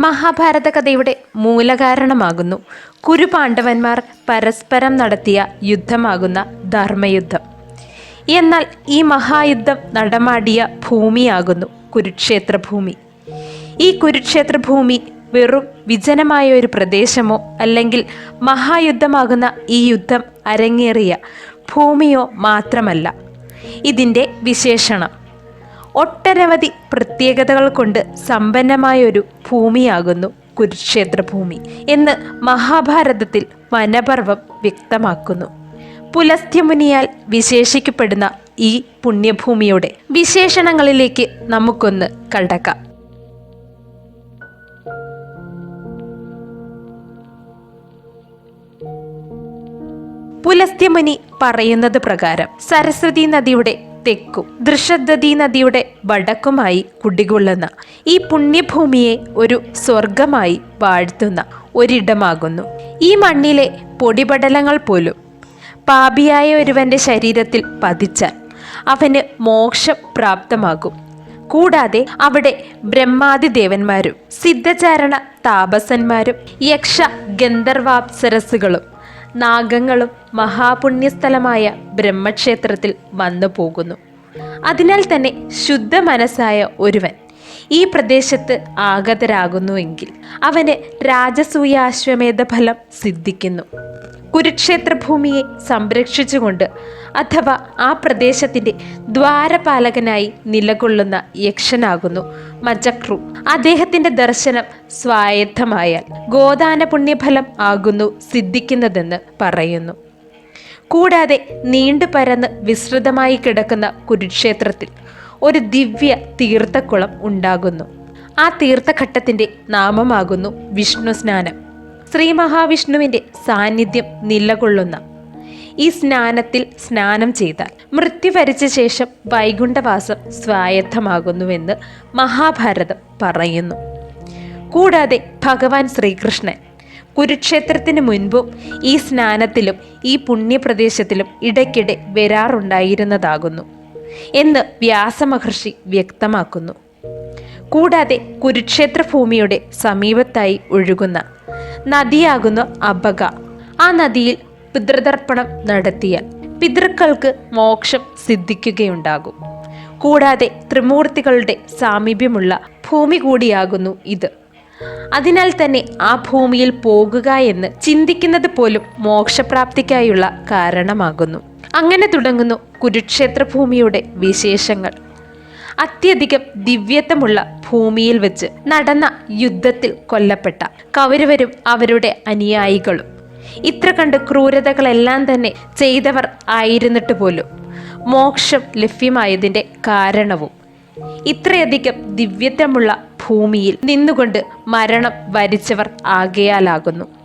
മഹാഭാരത കഥയുടെ മൂലകാരണമാകുന്നു. കുരുപാണ്ഡവന്മാർ പരസ്പരം നടത്തിയ യുദ്ധമാകുന്ന ധർമ്മയുദ്ധം. എന്നാൽ ഈ മഹായുദ്ധം നടമാടിയ ഭൂമിയാകുന്നു കുരുക്ഷേത്ര ഭൂമി ഈ കുരുക്ഷേത്ര ഭൂമി വെറും വിജനമായ ഒരു പ്രദേശമോ അല്ലെങ്കിൽ മഹായുദ്ധമാകുന്ന ഈ യുദ്ധം അരങ്ങേറിയ ഭൂമിയോ മാത്രമല്ല. ഇതിന്റെ വിശേഷണം. ഒട്ടനവധി പ്രത്യേകതകൾ കൊണ്ട് സമ്പന്നമായ ഒരു ഭൂമിയാകുന്നു കുരുക്ഷേത്ര ഭൂമി എന്ന് മഹാഭാരതത്തിൽ വനപർവം വ്യക്തമാക്കുന്നു. പുലസ്ത്യമുനിയാൽ വിശേഷിക്കപ്പെടുന്ന ഈ പുണ്യഭൂമിയുടെ വിശേഷണങ്ങളിലേക്ക് നമുക്കൊന്ന് കടക്കാം. പുലസ്ത്യമുനി പറയുന്നത് പ്രകാരം സരസ്വതി നദിയുടെ തെക്കും. ദൃഷദ്വതി നദിയുടെ വടക്കുമായി കുടികൊള്ളുന്ന ഈ പുണ്യഭൂമിയെ ഒരു സ്വർഗമായി വാഴ്ത്തുന്ന ഒരിടമാകുന്നു. ഈ മണ്ണിലെ പൊടിപടലങ്ങൾ പോലും പാപിയായ ഒരുവന്റെ ശരീരത്തിൽ പതിച്ചാൽ അവന് മോക്ഷം പ്രാപ്തമാകും. കൂടാതെ അവിടെ ബ്രഹ്മാതി ദേവന്മാരും സിദ്ധചാരണ താപസന്മാരും യക്ഷ ഗന്ധർവാപ്സരസുകളും നാഗങ്ങളും മഹാപുണ്യസ്ഥലമായ ബ്രഹ്മക്ഷേത്രത്തിൽ വന്നു പോകുന്നു അതിനാൽ തന്നെ ശുദ്ധ മനസ്സായ ഒരുവൻ ഈ പ്രദേശത്ത് ആഗതരാകുന്നുവെങ്കിൽ അവന് രാജസൂയാശ്വമേധ ഫലം സിദ്ധിക്കുന്നു. കുരുക്ഷേത്ര ഭൂമിയെ സംരക്ഷിച്ചുകൊണ്ട് അഥവാ ആ പ്രദേശത്തിന്റെ ദ്വാരപാലകനായി നിലകൊള്ളുന്ന യക്ഷനാകുന്നു മജക്രു. അദ്ദേഹത്തിന്റെ ദർശനം സ്വായത്തമായാൽ ഗോദാന പുണ്യഫലം ആകുന്നു സിദ്ധിക്കുന്നതെന്ന് പറയുന്നു. കൂടാതെ നീണ്ടു പരന്ന് വിസ്തൃതമായി കിടക്കുന്ന കുരുക്ഷേത്രത്തിൽ ഒരു ദിവ്യ തീർത്ഥക്കുളം ഉണ്ടാകുന്നു. ആ തീർത്ഥഘട്ടത്തിന്റെ നാമമാകുന്നു വിഷ്ണു സ്നാനം. ശ്രീ മഹാവിഷ്ണുവിന്റെ സാന്നിധ്യം നിലകൊള്ളുന്ന ഈ സ്നാനത്തിൽ സ്നാനം ചെയ്താൽ മൃത്യു വരിച്ച ശേഷം വൈകുണ്ഠവാസം സ്വായത്തമാകുന്നുവെന്ന് മഹാഭാരതം പറയുന്നു. കൂടാതെ ഭഗവാൻ ശ്രീകൃഷ്ണൻ കുരുക്ഷേത്രത്തിന് മുൻപും ഈ സ്നാനത്തിലും ഈ പുണ്യപ്രദേശത്തിലും ഇടയ്ക്കിടെ വരാറുണ്ടായിരുന്നതാകുന്നു. എന്ന് വ്യാസമഹർഷി വ്യക്തമാക്കുന്നു. കൂടാതെ കുരുക്ഷേത്ര ഭൂമിയുടെ സമീപത്തായി ഒഴുകുന്ന നദിയാകുന്ന അബക ആ നദിയിൽ പിതൃതർപ്പണം നടത്തിയാൽ പിതൃക്കൾക്ക് മോക്ഷം സിദ്ധിക്കുകയുണ്ടാകും. കൂടാതെ ത്രിമൂർത്തികളുടെ സാമീപ്യമുള്ള ഭൂമി കൂടിയാകുന്നു ഇത്. അതിനാൽ തന്നെ ആ ഭൂമിയിൽ പോകുക എന്ന് ചിന്തിക്കുന്നത് പോലും മോക്ഷപ്രാപ്തിക്കായുള്ള കാരണമാകുന്നു. അങ്ങനെ തുടങ്ങുന്നു കുരുക്ഷേത്ര ഭൂമിയുടെ വിശേഷങ്ങൾ. അത്യധികം ദിവ്യത്വമുള്ള ഭൂമിയിൽ വെച്ച് നടന്ന യുദ്ധത്തിൽ കൊല്ലപ്പെട്ട കൗരവരും അവരുടെ അനുയായികളും. ഇത്ര കണ്ട് ക്രൂരതകളെല്ലാം തന്നെ ചെയ്തവർ ആയിരുന്നിട്ട് പോലും മോക്ഷം ലഭ്യമായതിന്റെ കാരണവും ഇത്രയധികം ദിവ്യത്വമുള്ള ഭൂമിയിൽ നിന്നുകൊണ്ട് മരണം വരിച്ചവർ ആകയാലാകുന്നു.